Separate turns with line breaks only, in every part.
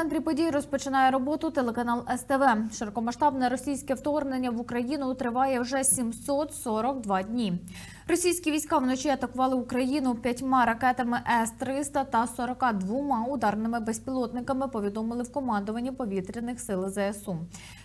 центрі подій розпочинає роботу телеканал СТВ. Широкомасштабне російське вторгнення в Україну триває вже 742 дні. Російські війська вночі атакували Україну п'ятьма ракетами С-300 та 42 ударними безпілотниками. Повідомили в командуванні повітряних сил ЗСУ.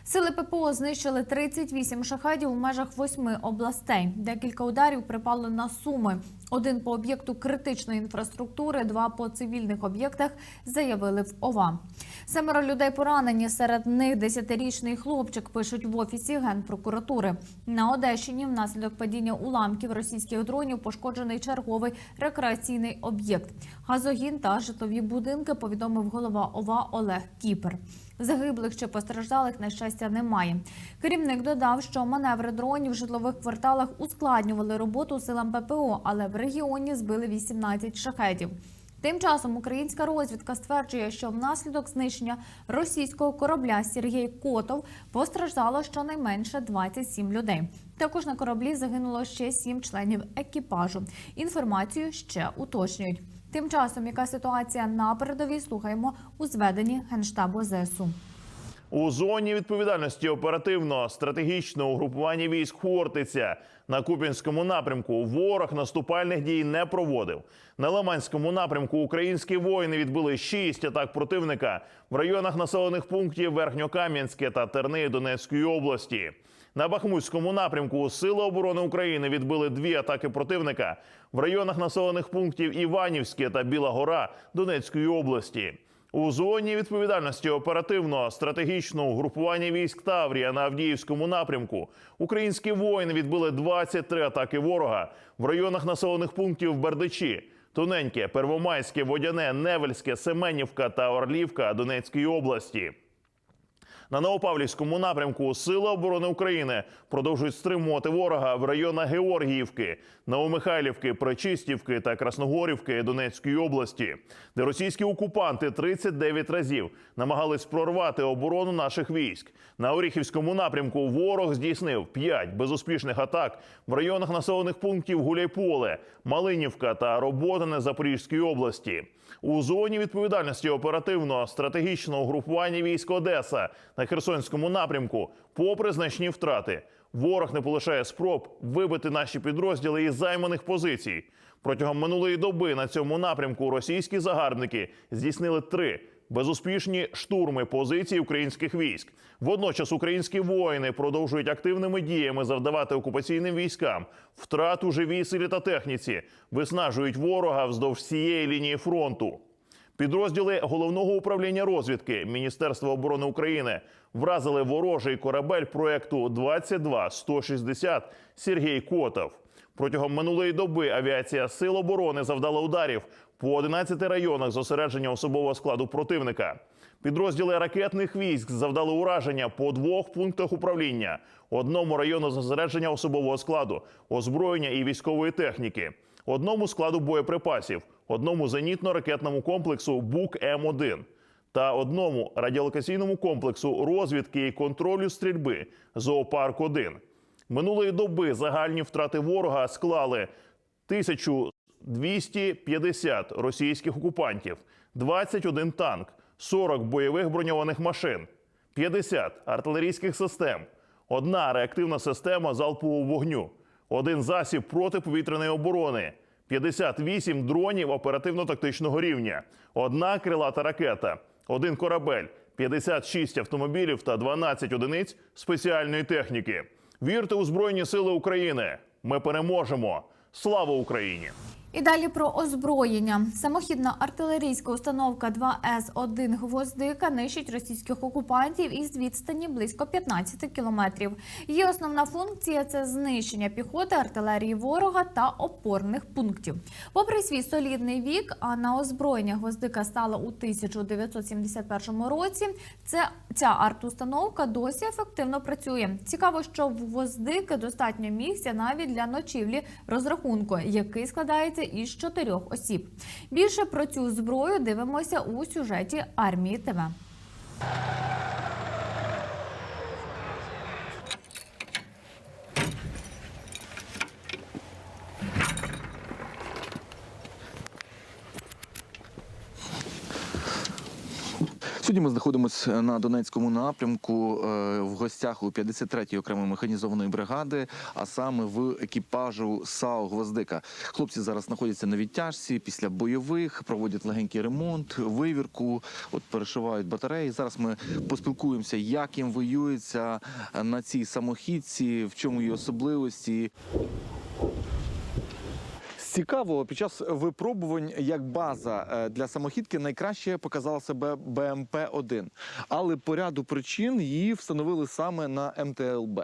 Сили ППО знищили 38 шахедів у межах восьми областей. Декілька ударів припали на суми. Один по об'єкту критичної інфраструктури, два по цивільних об'єктах, заявили в ОВА. Семеро людей поранені. Серед них десятирічний хлопчик пишуть в офісі генпрокуратури. На Одещині внаслідок падіння уламків російських дронів пошкоджений черговий рекреаційний об'єкт. Газогін та житлові будинки повідомив голова ОВА Олег Кіпер. Загиблих чи постраждалих на щастя немає. Керівник додав, що маневри дронів в житлових кварталах ускладнювали роботу силам ППО, але в регіоні збили 18 шахетів. Тим часом українська розвідка стверджує, що внаслідок знищення російського корабля Сергій Котов постраждало щонайменше 27 людей. Також на кораблі загинуло ще 7 членів екіпажу. Інформацію ще уточнюють. Тим часом, яка ситуація на передовій, слухаємо у зведенні генштабу ЗСУ.
У зоні відповідальності оперативно стратегічного угрупування військ Хортиця на Куп'янському напрямку ворог наступальних дій не проводив. На Лиманському напрямку українські воїни відбили шість атак противника в районах населених пунктів Верхньокам'янське та Терни Донецької області. На Бахмутському напрямку Сили оборони України відбили дві атаки противника в районах населених пунктів Іванівське та Біла Гора Донецької області. У зоні відповідальності оперативного стратегічного угрупування військ Таврія на Авдіївському напрямку українські воїни відбили 23 атаки ворога в районах населених пунктів Бердичі, Тоненьке, Первомайське, Водяне, Невельське, Семенівка та Орлівка Донецької області. На Новопавлівському напрямку Сили оборони України продовжують стримувати ворога в районах Георгіївки, Новомихайлівки, Пречистівки та Красногорівки Донецької області, де російські окупанти 39 разів намагались прорвати оборону наших військ. На Оріхівському напрямку ворог здійснив 5 безуспішних атак в районах населених пунктів Гуляйполе, Малинівка та Роботине Запорізької області. У зоні відповідальності оперативного стратегічного угрупування військ Одеса на Херсонському напрямку, попри значні втрати, ворог не полишає спроб вибити наші підрозділи із займаних позицій. Протягом минулої доби на цьому напрямку російські загарбники здійснили три безуспішні штурми позицій українських військ. Водночас українські воїни продовжують активними діями завдавати окупаційним військам втрат у живій силі та техніці, виснажують ворога вздовж всієї лінії фронту. Підрозділи головного управління розвідки Міністерства оборони України вразили ворожий корабель проекту 22-160 Сергій Котов. Протягом минулої доби авіація Сил оборони завдала ударів по 11 районах зосередження особового складу противника. Підрозділи ракетних військ завдали ураження по двох пунктах управління, одному району зосередження особового складу, озброєння і військової техніки, одному складу боєприпасів, одному зенітно-ракетному комплексу БУК М1 та одному радіолокаційному комплексу розвідки і контролю стрільби Зоопарк 1 Минулої доби загальні втрати ворога склали 1250 російських окупантів, 21 танк, 40 бойових броньованих машин, 50 артилерійських систем, одна реактивна система залпового вогню, один засіб протиповітряної оборони, 58 дронів оперативно-тактичного рівня, одна крилата ракета, один корабель, 56 автомобілів та 12 одиниць спеціальної техніки. Вірте у Збройні Сили України! Ми переможемо! Слава Україні!
І далі про озброєння. Самохідна артилерійська установка 2С-1 «Гвоздика» нищить російських окупантів із відстані близько 15 кілометрів. Її основна функція це знищення піхоти, артилерії ворога та опорних пунктів. Попри свій солідний вік, а на озброєння «Гвоздика» стала у 1971 році. Це ця арт-установка досі ефективно працює. Цікаво, що в «Гвоздики» достатньо місця навіть для ночівлі розрахунку, який складається із чотирьох осіб. Більше про цю зброю дивимося у сюжеті армії ТВ.
Сьогодні ми знаходимося на Донецькому напрямку е, в гостях у 53-ї окремої механізованої бригади, а саме в екіпажу САУ Гвоздика. Хлопці зараз знаходяться на відтяжці після бойових, проводять легенький ремонт, вивірку, от перешивають батареї. Зараз ми поспілкуємося, як їм воюється на цій самохідці, в чому її особливості. З цікавого під час випробувань як база е, для самохідки найкраще показала себе БМП-1. Але по ряду причин її встановили саме на МТЛБ.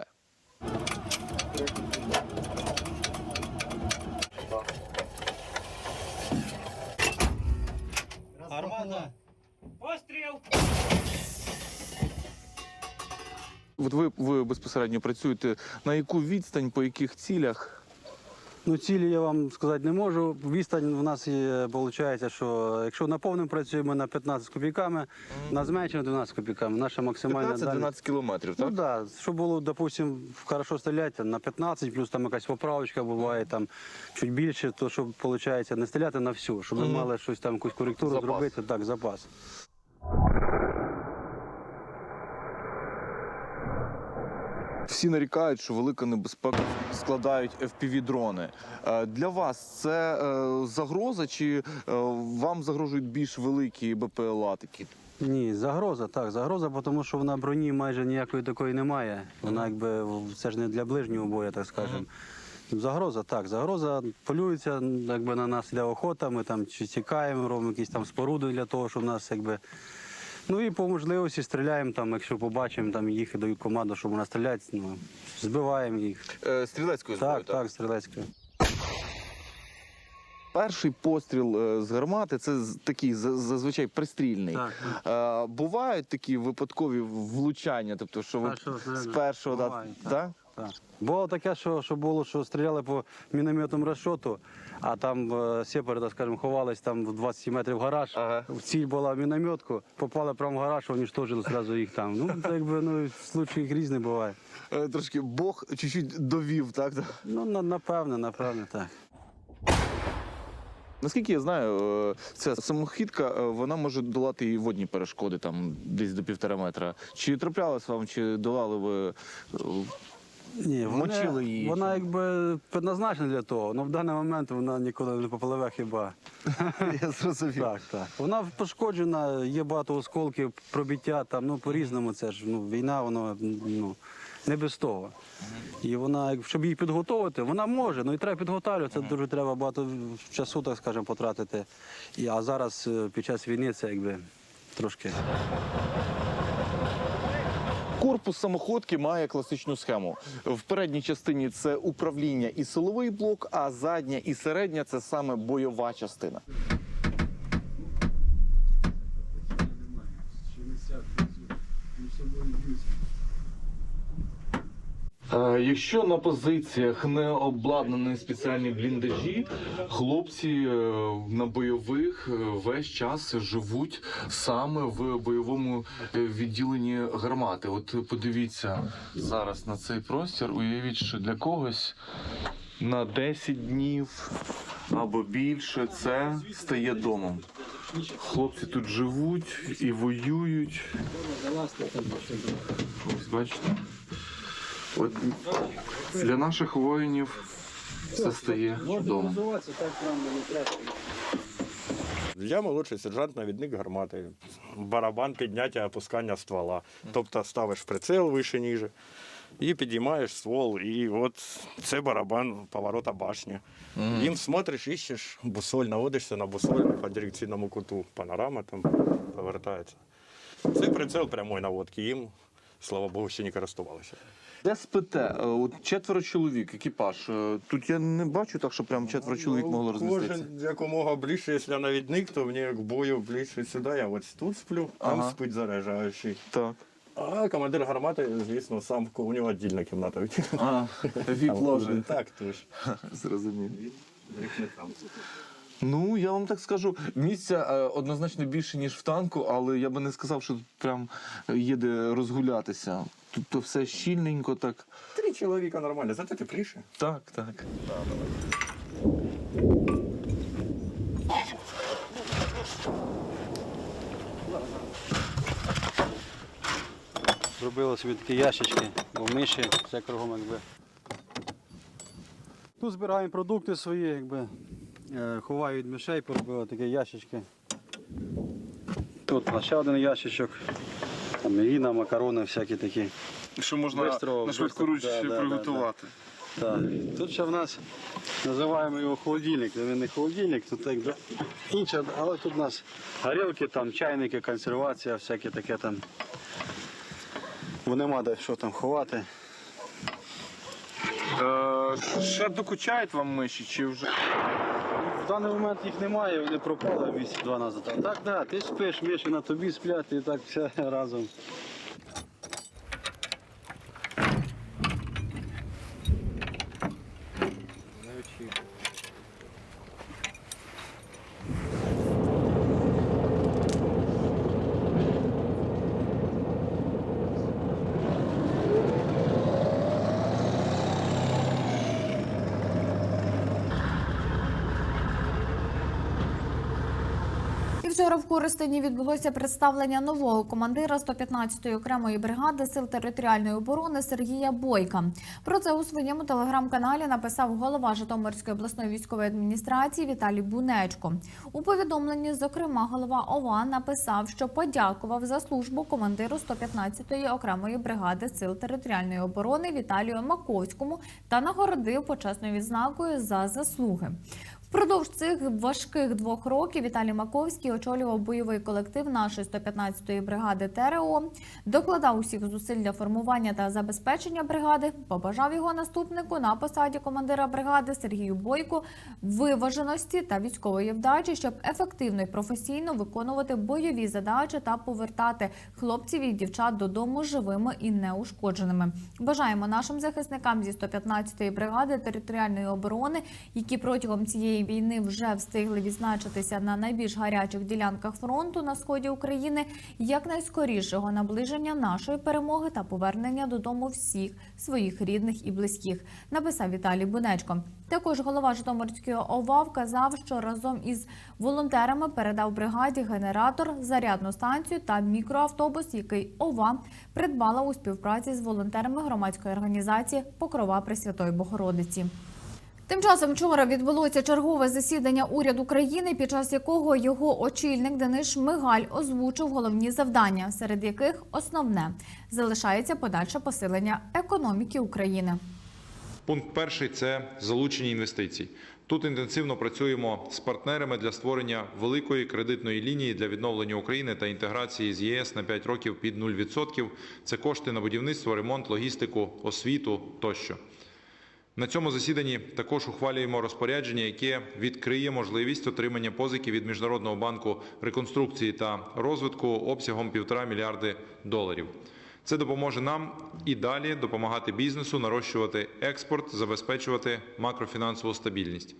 Армада. Постріл!
От ви, ви безпосередньо працюєте на яку відстань, по яких цілях?
Ну, цілі я вам сказати не можу. Відстань в нас є, виходить, що якщо на повному працюємо на 15 копійками, на зменшено 12 копійками. Наша максимальна дальність.
15-12 кілометрів,
Ну
так?
так, да, щоб було, допустим, хорошо стріляти на 15, плюс там якась поправочка буває там чуть більше, то щоб виходить не стріляти на всю, щоб ми мали щось там, якусь коректуру
Запас.
зробити, так, запас.
Всі нарікають, що велика небезпека складають FPV-дрони. Е, Для вас це е, загроза, чи е, вам загрожують більш великі БПЛА такі?
Ні, загроза, так, загроза, тому що вона броні майже ніякої такої немає. Вона якби це ж не для ближнього бою, так скажемо. Загроза, так, загроза полюється, якби на нас йде охота, ми там чи тікаємо, робимо якісь там споруди для того, щоб нас якби. Ну і по можливості стріляємо там, якщо побачимо, там їх дають команду, щоб вона стріляти, ну, збиваємо їх.
Е, Стрілецькою
Так, так, стрілецькою.
Перший постріл е, з гармати це такий зазвичай пристрільний.
Так,
Е, бувають такі випадкові влучання, тобто, що ви з першого да,
Бувають,
так?
Так. Було таке, що, що було, що стріляли по мінометному розшоту, а там е, сепари, так скажемо, ховались там в 20 метрів гараж.
Ага.
Ціль була в мінометку, попали прямо в гараж, уничтожили одразу їх там. Ну, так якби, ну, случаїв різні буває.
Е, Трошки Бог чуть-чуть довів, так?
Ну, на- напевне, напевне, так.
Наскільки я знаю, е, ця самохідка вона може долати і водні перешкоди там десь до півтора метра. Чи траплялось вам, чи долали ви
Ні,
Мочили її,
Вона
чи?
якби предназначена для того, але в даний момент вона нікуди не попливе хіба.
я зрозумів.
Так, так. Вона пошкоджена, є багато осколків, пробиття там, ну по-різному це ж ну, війна, воно ну, не без того. І вона, щоб її підготувати, вона може, ну і треба підготовлювати. Це дуже треба багато часу, так скажемо, потратити. І, а зараз е, під час війни це якби трошки.
Корпус самоходки має класичну схему. В передній частині це управління і силовий блок, а задня і середня це саме бойова частина. Якщо на позиціях не обладнані спеціальні бліндажі, хлопці е, на бойових е, весь час живуть саме в бойовому е, відділенні гармати. От подивіться зараз на цей простір. Уявіть, що для когось на 10 днів або більше це стає домом. Хлопці тут живуть і воюють. Ось бачите. От для наших воїнів це стає домом.
Я молодший сержант, навідник гармати. Барабан підняття, опускання ствола. Тобто ставиш прицел вище ніже і підіймаєш ствол. І от це барабан поворота башні. Їм смотриш, іщеш, бусоль, наводишся на бусоль по дирекційному куту. Панорама там повертається. Це прицел прямої наводки. Їм, слава Богу, ще не користувалися.
Де спите? Е, От четверо чоловік, екіпаж. Е, Тут я не бачу так, що прям четверо чоловік могло розміститися.
Ну, Кожен якомога ближче, якщо навідник, то мені к бою ближче сюди. Я ось тут сплю, там
Ага.
спить заряджаючий.
Так.
А командир гармати, звісно, сам у нього віддільна кімната.
А, віп ложі.
Так, тож.
Зрозумів.
Їх не там.
Ну, я вам так скажу, місця е, однозначно більше, ніж в танку, але я би не сказав, що тут прям є де розгулятися. Тут то все щільненько, так.
Три чоловіка нормально, зате тепліше.
Так, так.
зробили собі такі ящички, бо миші все кругом якби. Тут збираємо продукти свої, якби. Е, Ховаю від мишей, поробили такі ящички. Тут ще один ящичок. Там мівіна, макарони всякі такі.
Що можна
Бистро,
на швидкоруч
бистро, да, да,
приготувати.
Так. Тут ще в нас називаємо його холодильник. Він не холодильник, тут якби інше, але тут у нас горілки, там, чайники, консервація, всяке таке там. Бо нема де що там ховати.
Е, ще докучають вам миші, чи вже
В даний момент їх немає, вони пропали місяць-два назад. Так, так, так, ти спиш, миші на тобі сплять і так все разом.
І вчора в Коростені відбулося представлення нового командира 115-ї окремої бригади сил територіальної оборони Сергія Бойка. Про це у своєму телеграм-каналі написав голова Житомирської обласної військової адміністрації Віталій Бунечко. У повідомленні, зокрема, голова ОВА написав, що подякував за службу командиру 115-ї окремої бригади сил територіальної оборони Віталію Маковському та нагородив почесною відзнакою за заслуги. Впродовж цих важких двох років Віталій Маковський очолював бойовий колектив нашої 115-ї бригади ТРО, докладав усіх зусиль для формування та забезпечення бригади, побажав його наступнику на посаді командира бригади Сергію Бойку виваженості та військової вдачі, щоб ефективно і професійно виконувати бойові задачі та повертати хлопців і дівчат додому живими і неушкодженими. Бажаємо нашим захисникам зі 115-ї бригади територіальної оборони, які протягом цієї війни вже встигли відзначитися на найбільш гарячих ділянках фронту на сході України, якнайскорішого наближення нашої перемоги та повернення додому всіх своїх рідних і близьких, написав Віталій Бунечко. Також голова Житомирської ОВА вказав, що разом із волонтерами передав бригаді генератор, зарядну станцію та мікроавтобус, який ОВА придбала у співпраці з волонтерами громадської організації Покрова Пресвятої Богородиці. Тим часом вчора відбулося чергове засідання уряду країни, під час якого його очільник Денис Шмигаль озвучив головні завдання, серед яких основне залишається подальше посилення економіки України.
Пункт перший це залучення інвестицій. Тут інтенсивно працюємо з партнерами для створення великої кредитної лінії для відновлення України та інтеграції з ЄС на 5 років під 0%. Це кошти на будівництво, ремонт, логістику, освіту тощо. На цьому засіданні також ухвалюємо розпорядження, яке відкриє можливість отримання позики від Міжнародного банку реконструкції та розвитку обсягом 1,5 мільярди доларів. Це допоможе нам і далі допомагати бізнесу нарощувати експорт, забезпечувати макрофінансову стабільність.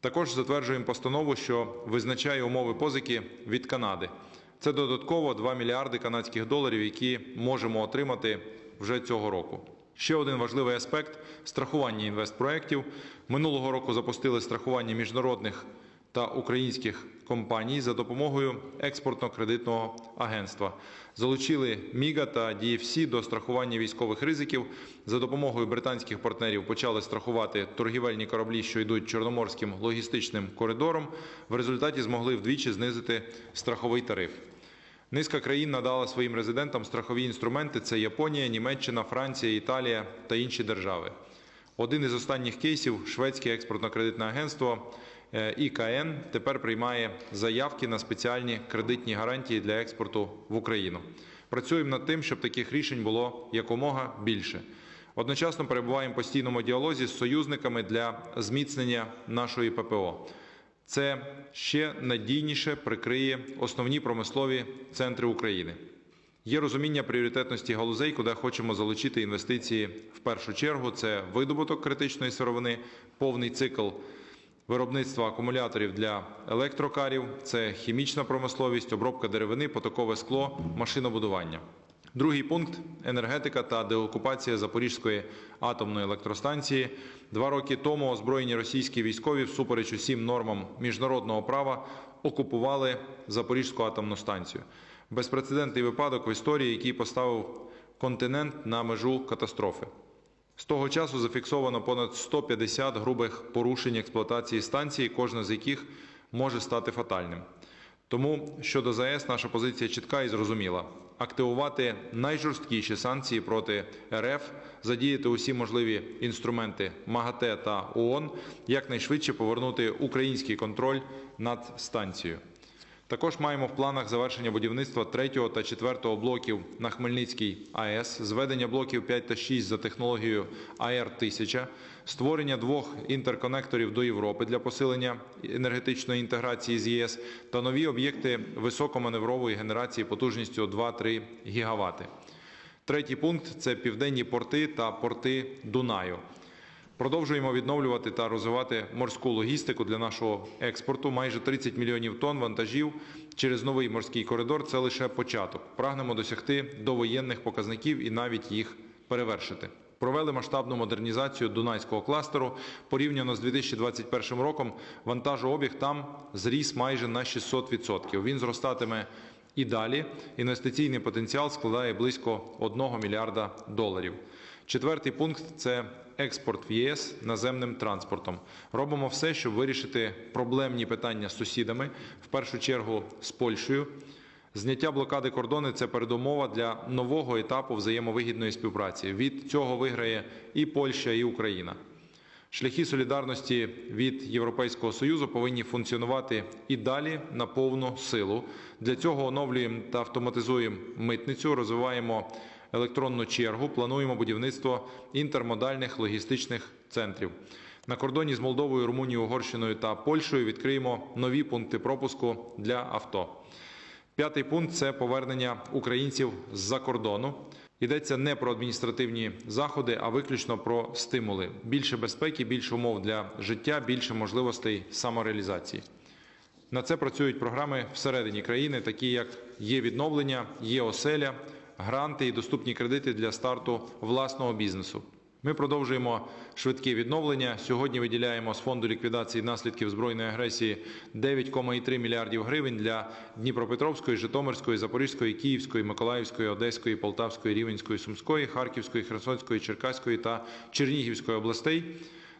Також затверджуємо постанову, що визначає умови позики від Канади. Це додатково 2 мільярди канадських доларів, які можемо отримати вже цього року. Ще один важливий аспект страхування інвестпроєктів. Минулого року запустили страхування міжнародних та українських компаній за допомогою експортно-кредитного агентства. Залучили Міга та DFC до страхування військових ризиків. За допомогою британських партнерів почали страхувати торгівельні кораблі, що йдуть чорноморським логістичним коридором. В результаті змогли вдвічі знизити страховий тариф. Низка країн надала своїм резидентам страхові інструменти: це Японія, Німеччина, Франція, Італія та інші держави. Один із останніх кейсів шведське експортно-кредитне агентство е, ІКН тепер приймає заявки на спеціальні кредитні гарантії для експорту в Україну. Працюємо над тим, щоб таких рішень було якомога більше. Одночасно перебуваємо в постійному діалозі з союзниками для зміцнення нашої ППО. Це ще надійніше прикриє основні промислові центри України. Є розуміння пріоритетності галузей, куди хочемо залучити інвестиції в першу чергу. Це видобуток критичної сировини, повний цикл виробництва акумуляторів для електрокарів, це хімічна промисловість, обробка деревини, потокове скло, машинобудування. Другий пункт енергетика та деокупація Запорізької атомної електростанції. Два роки тому озброєні російські військові, всупереч усім нормам міжнародного права, окупували Запорізьку атомну станцію. Безпрецедентний випадок в історії, який поставив континент на межу катастрофи. З того часу зафіксовано понад 150 грубих порушень експлуатації станції, кожна з яких може стати фатальним. Тому щодо ЗАЕС наша позиція чітка і зрозуміла: активувати найжорсткіші санкції проти РФ, задіяти усі можливі інструменти МАГАТЕ та ООН, якнайшвидше повернути український контроль над станцією. Також маємо в планах завершення будівництва 3 та 4 блоків на Хмельницькій АЕС, зведення блоків 5 та 6 за технологією АР-1000, створення двох інтерконекторів до Європи для посилення енергетичної інтеграції з ЄС та нові об'єкти високоманеврової генерації потужністю 2-3 гігавати. Третій пункт це південні порти та порти Дунаю. Продовжуємо відновлювати та розвивати морську логістику для нашого експорту. Майже 30 мільйонів тонн вантажів через новий морський коридор це лише початок. Прагнемо досягти довоєнних показників і навіть їх перевершити. Провели масштабну модернізацію Дунайського кластеру. Порівняно з 2021 роком вантажообіг там зріс майже на 600%. Він зростатиме і далі. Інвестиційний потенціал складає близько 1 мільярда доларів. Четвертий пункт це експорт в ЄС наземним транспортом. Робимо все, щоб вирішити проблемні питання з сусідами, в першу чергу з Польщею. Зняття блокади кордону це передумова для нового етапу взаємовигідної співпраці. Від цього виграє і Польща, і Україна. Шляхи солідарності від Європейського союзу повинні функціонувати і далі на повну силу. Для цього оновлюємо та автоматизуємо митницю, розвиваємо електронну чергу, плануємо будівництво інтермодальних логістичних центрів. На кордоні з Молдовою, Румунією, Угорщиною та Польщею відкриємо нові пункти пропуску для авто. П'ятий пункт це повернення українців з-за кордону. Йдеться не про адміністративні заходи, а виключно про стимули. Більше безпеки, більше умов для життя, більше можливостей самореалізації. На це працюють програми всередині країни, такі як є відновлення, є оселя, гранти і доступні кредити для старту власного бізнесу. Ми продовжуємо швидке відновлення. Сьогодні виділяємо з фонду ліквідації наслідків збройної агресії 9,3 мільярдів гривень для Дніпропетровської, Житомирської, Запорізької, Київської, Миколаївської, Одеської, Полтавської, Рівенської, Сумської, Харківської, Херсонської, Черкаської та Чернігівської областей.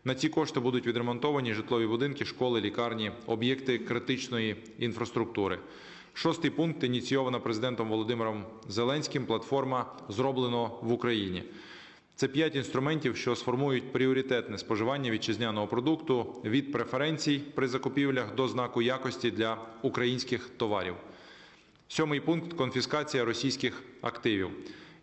На ці кошти будуть відремонтовані житлові будинки, школи, лікарні, об'єкти критичної інфраструктури. Шостий пункт ініційована президентом Володимиром Зеленським. Платформа зроблено в Україні. Це п'ять інструментів, що сформують пріоритетне споживання вітчизняного продукту від преференцій при закупівлях до знаку якості для українських товарів. Сьомий пункт конфіскація російських активів.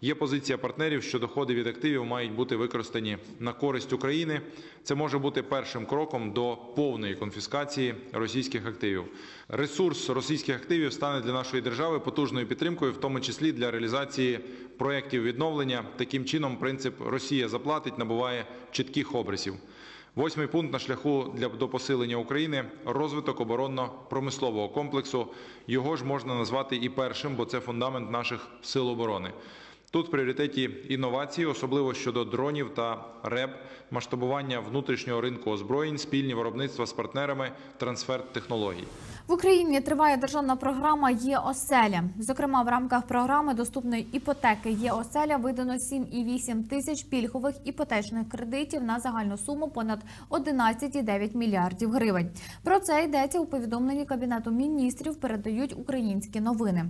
Є позиція партнерів, що доходи від активів мають бути використані на користь України. Це може бути першим кроком до повної конфіскації російських активів. Ресурс російських активів стане для нашої держави потужною підтримкою, в тому числі для реалізації проєктів відновлення. Таким чином, принцип Росія заплатить набуває чітких обрисів. Восьмий пункт на шляху для до посилення України розвиток оборонно-промислового комплексу. Його ж можна назвати і першим, бо це фундамент наших сил оборони. Тут в пріоритеті інновації, особливо щодо дронів та РЕБ, масштабування внутрішнього ринку озброєнь, спільні виробництва з партнерами, трансфер технологій.
В Україні триває державна програма Є оселя. Зокрема, в рамках програми доступної іпотеки Є оселя видано 7,8 тисяч пільгових іпотечних кредитів на загальну суму понад 11,9 мільярдів гривень. Про це йдеться у повідомленні кабінету міністрів. Передають українські новини.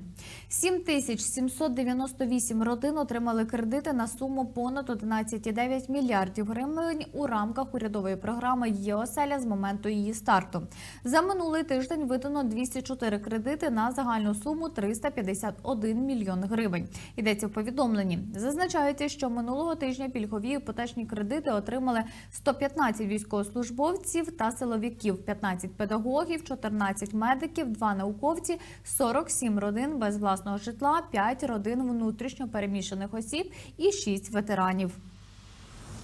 7 тисяч 798 родин отримали кредити на суму понад 11,9 мільярдів гривень у рамках урядової програми Є оселя з моменту її старту. За минулий тиждень видано 204 кредити на загальну суму 351 мільйон гривень. Йдеться в повідомленні. Зазначається, що минулого тижня пільгові іпотечні кредити отримали 115 військовослужбовців та силовиків, 15 педагогів, 14 медиків, 2 науковці, 47 родин без власного житла, 5 родин внутрішньо переміщених осіб і 6 ветеранів.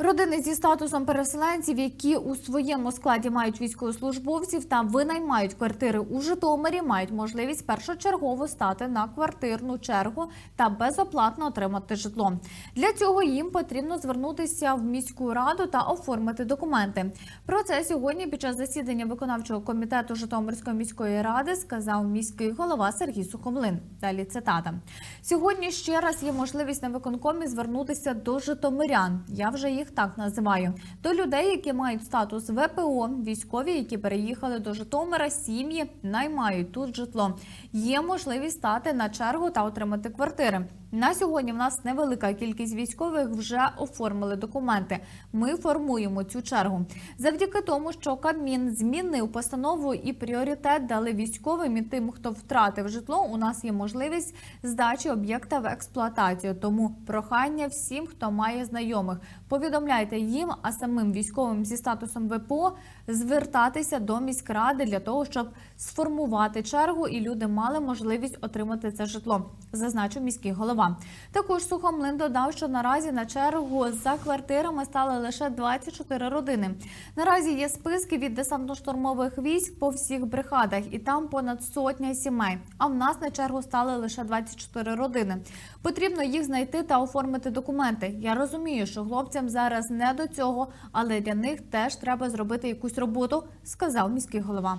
Родини зі статусом переселенців, які у своєму складі мають військовослужбовців та винаймають квартири у Житомирі, мають можливість першочергово стати на квартирну чергу та безоплатно отримати житло. Для цього їм потрібно звернутися в міську раду та оформити документи. Про це сьогодні під час засідання виконавчого комітету Житомирської міської ради сказав міський голова Сергій Сухомлин. Далі цитата. Сьогодні ще раз є можливість на виконкомі звернутися до житомирян. Я вже їх так називаю. До людей, які мають статус ВПО, військові, які переїхали до Житомира, сім'ї наймають тут житло. Є можливість стати на чергу та отримати квартири. На сьогодні в нас невелика кількість військових вже оформили документи. Ми формуємо цю чергу. Завдяки тому, що Кабмін змінив постанову і пріоритет дали військовим і тим, хто втратив житло. У нас є можливість здачі об'єкта в експлуатацію. Тому прохання всім, хто має знайомих, повідомляйте їм, а самим військовим зі статусом ВПО звертатися до міськради для того, щоб сформувати чергу, і люди мали можливість отримати це житло, зазначив міський голова. Також Сухомлин додав, що наразі на чергу за квартирами стали лише 24 родини. Наразі є списки від десантно-штурмових військ по всіх бригадах, і там понад сотня сімей. А в нас на чергу стали лише 24 родини. Потрібно їх знайти та оформити документи. Я розумію, що хлопцям зараз не до цього, але для них теж треба зробити якусь роботу, сказав міський голова.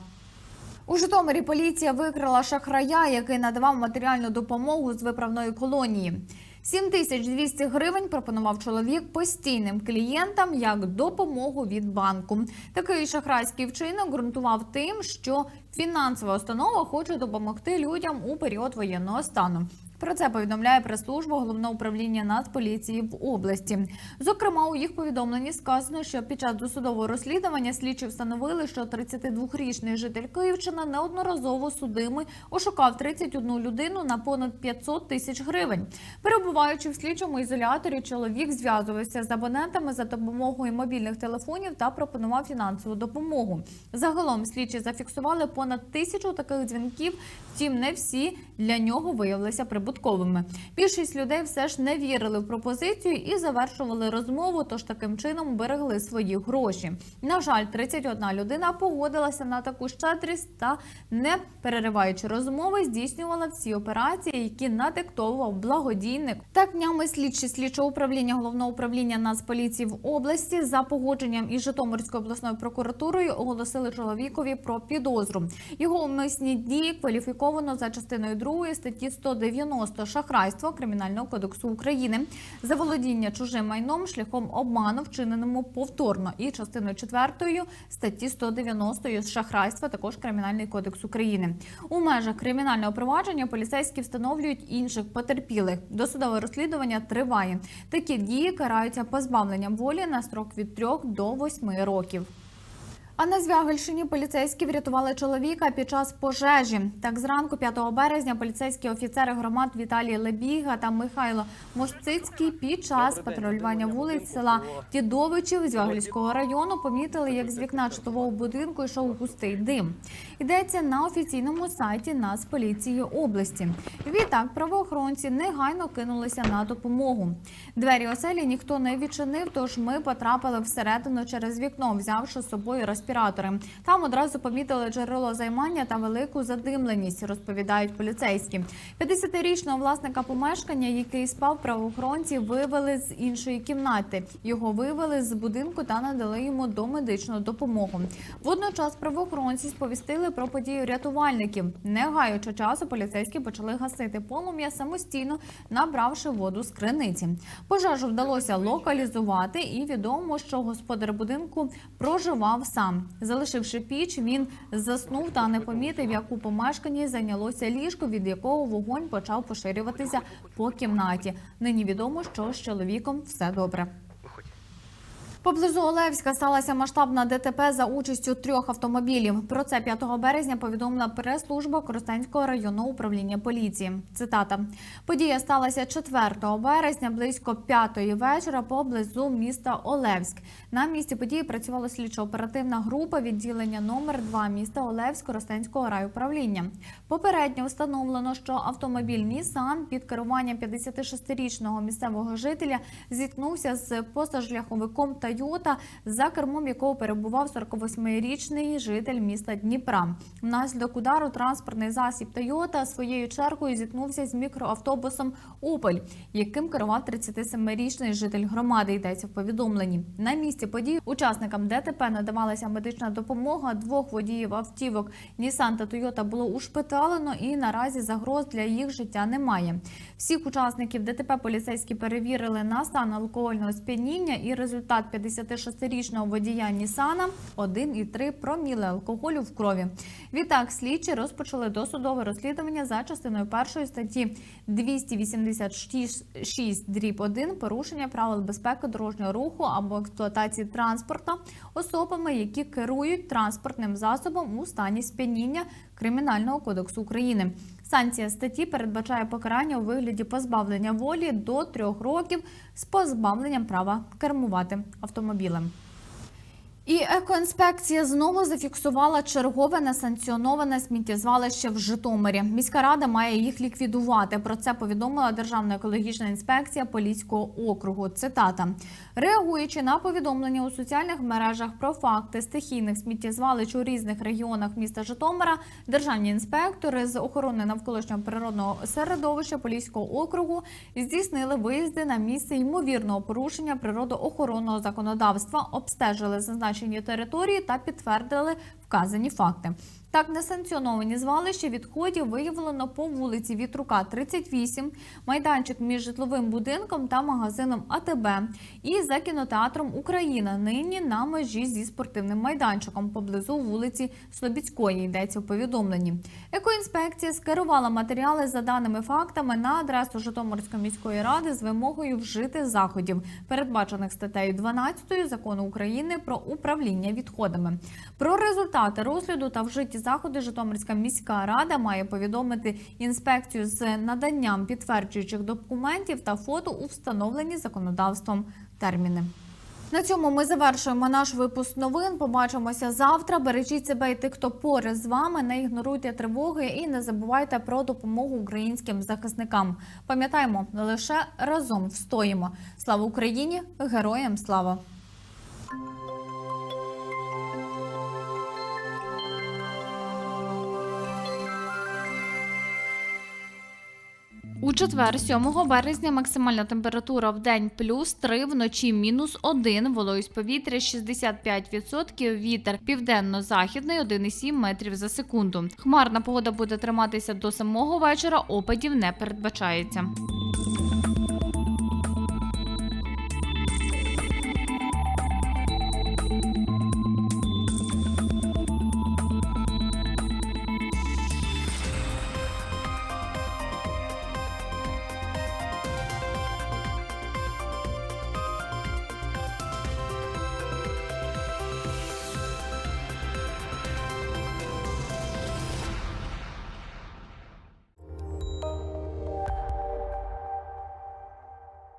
У Житомирі поліція викрила шахрая, який надавав матеріальну допомогу з виправної колонії. 7200 гривень пропонував чоловік постійним клієнтам як допомогу від банку. Такий шахрайський вчинок ґрунтував тим, що фінансова установа хоче допомогти людям у період воєнного стану. Про це повідомляє прес-служба головного управління Нацполіції в області. Зокрема, у їх повідомленні сказано, що під час досудового розслідування слідчі встановили, що 32-річний житель Київщини неодноразово судимий ошукав 31 людину на понад 500 тисяч гривень. Перебуваючи в слідчому ізоляторі, чоловік зв'язувався з абонентами за допомогою мобільних телефонів та пропонував фінансову допомогу. Загалом слідчі зафіксували понад тисячу таких дзвінків. Втім, не всі для нього виявилися прибутковими. Більшість людей все ж не вірили в пропозицію і завершували розмову, тож таким чином берегли свої гроші. На жаль, 31 людина погодилася на таку щедрість та, не перериваючи розмови, здійснювала всі операції, які надиктовував благодійник. Так днями слідчі слідчого управління головного управління Нацполіції в області за погодженням із Житомирською обласною прокуратурою оголосили чоловікові про підозру. Його умисні дії кваліфіковано за частиною 2 статті 190 шахрайство Кримінального кодексу України, заволодіння чужим майном шляхом обману, вчиненому повторно, і частиною 4 статті 190 шахрайства також Кримінальний кодекс України. У межах кримінального провадження поліцейські встановлюють інших потерпілих. Досудове розслідування триває. Такі дії караються позбавленням волі на строк від 3 до 8 років. А на Звягельщині поліцейські врятували чоловіка під час пожежі. Так зранку 5 березня поліцейські офіцери громад Віталій Лебіга та Михайло Мостицький під час патрулювання вулиць села Дідовичів Звягельського району помітили, як з вікна житлового будинку йшов густий дим. Йдеться на офіційному сайті Нацполіції області. Відтак правоохоронці негайно кинулися на допомогу. Двері оселі ніхто не відчинив, тож ми потрапили всередину через вікно, взявши з собою респіратори. Там одразу помітили джерело займання та велику задимленість, розповідають поліцейські. 50-річного власника помешкання, який спав, правоохоронці вивели з іншої кімнати. Його вивели з будинку та надали йому домедичну допомогу. Водночас правоохоронці сповістили про подію рятувальників. Не гаючи часу, поліцейські почали гасити полум'я самостійно, набравши воду з криниці. Пожежу вдалося локалізувати, і відомо, що господар будинку проживав сам. Залишивши піч, він заснув та не помітив, як у помешканні зайнялося ліжко, від якого вогонь почав поширюватися по кімнаті. Нині відомо, що з чоловіком все добре. Поблизу Олевська сталася масштабна ДТП за участю трьох автомобілів. Про це 5 березня повідомила прес-служба Коростенського районного управління поліції. Цитата: подія сталася 4 березня близько 5 вечора поблизу міста Олевськ. На місці події працювала слідчо-оперативна група відділення номер 2 міста Олевськ Коростенського райуправління. Попередньо встановлено, що автомобіль Нісан під керуванням 56-річного місцевого жителя зіткнувся з позашляховиком Тойота, за кермом якого перебував 48-річний житель міста Дніпра. Внаслідок удару транспортний засіб Тойота своєю чергою зіткнувся з мікроавтобусом Опель, яким керував 37-річний житель громади. Йдеться в повідомленні. На місці події учасникам ДТП надавалася медична допомога. Двох водіїв автівок Нісан та Тойота було ушпиталено, і наразі загроз для їх життя немає. Всіх учасників ДТП поліцейські перевірили на стан алкогольного сп'яніння, і результат 56-річного водія Нісана 1,3 проміли алкоголю в крові. Відтак слідчі розпочали досудове розслідування за частиною першої статті 286 дріб 1 порушення правил безпеки дорожнього руху або експлуатації транспорта особами, які керують транспортним засобом у стані сп'яніння Кримінального кодексу України. Санкція статті передбачає покарання у вигляді позбавлення волі до трьох років з позбавленням права кермувати автомобілем. І екоінспекція знову зафіксувала чергове несанкціоноване сміттєзвалище в Житомирі. Міська рада має їх ліквідувати. Про це повідомила Державна екологічна інспекція Поліського округу. Цитата: реагуючи на повідомлення у соціальних мережах про факти стихійних сміттєзвалищ у різних регіонах міста Житомира, державні інспектори з охорони навколишнього природного середовища Поліського округу здійснили виїзди на місце ймовірного порушення природоохоронного законодавства, обстежили зазначені території та підтвердили вказані факти. Так, несанкціоновані звалища відходів виявлено по вулиці Вітрука, 38, майданчик між житловим будинком та магазином АТБ і за кінотеатром Україна. Нині на межі зі спортивним майданчиком поблизу вулиці Слобідської йдеться у повідомленні. Екоінспекція скерувала матеріали за даними фактами на адресу Житомирської міської ради з вимогою вжити заходів, передбачених статтею 12 закону України про управління відходами. Про результати розгляду та вжиті заходи Житомирська міська рада має повідомити інспекцію з наданням підтверджуючих документів та фото у встановлені законодавством терміни. На цьому ми завершуємо наш випуск новин. Побачимося завтра. Бережіть себе і тих, хто поряд з вами. Не ігноруйте тривоги і не забувайте про допомогу українським захисникам. Пам'ятаємо, лише разом встоїмо. Слава Україні! Героям слава! У четвер, 7 березня, максимальна температура в день плюс 3, вночі мінус 1, вологість повітря 65%, вітер південно-західний 1,7 метрів за секунду. Хмарна погода буде триматися до самого вечора, опадів не передбачається.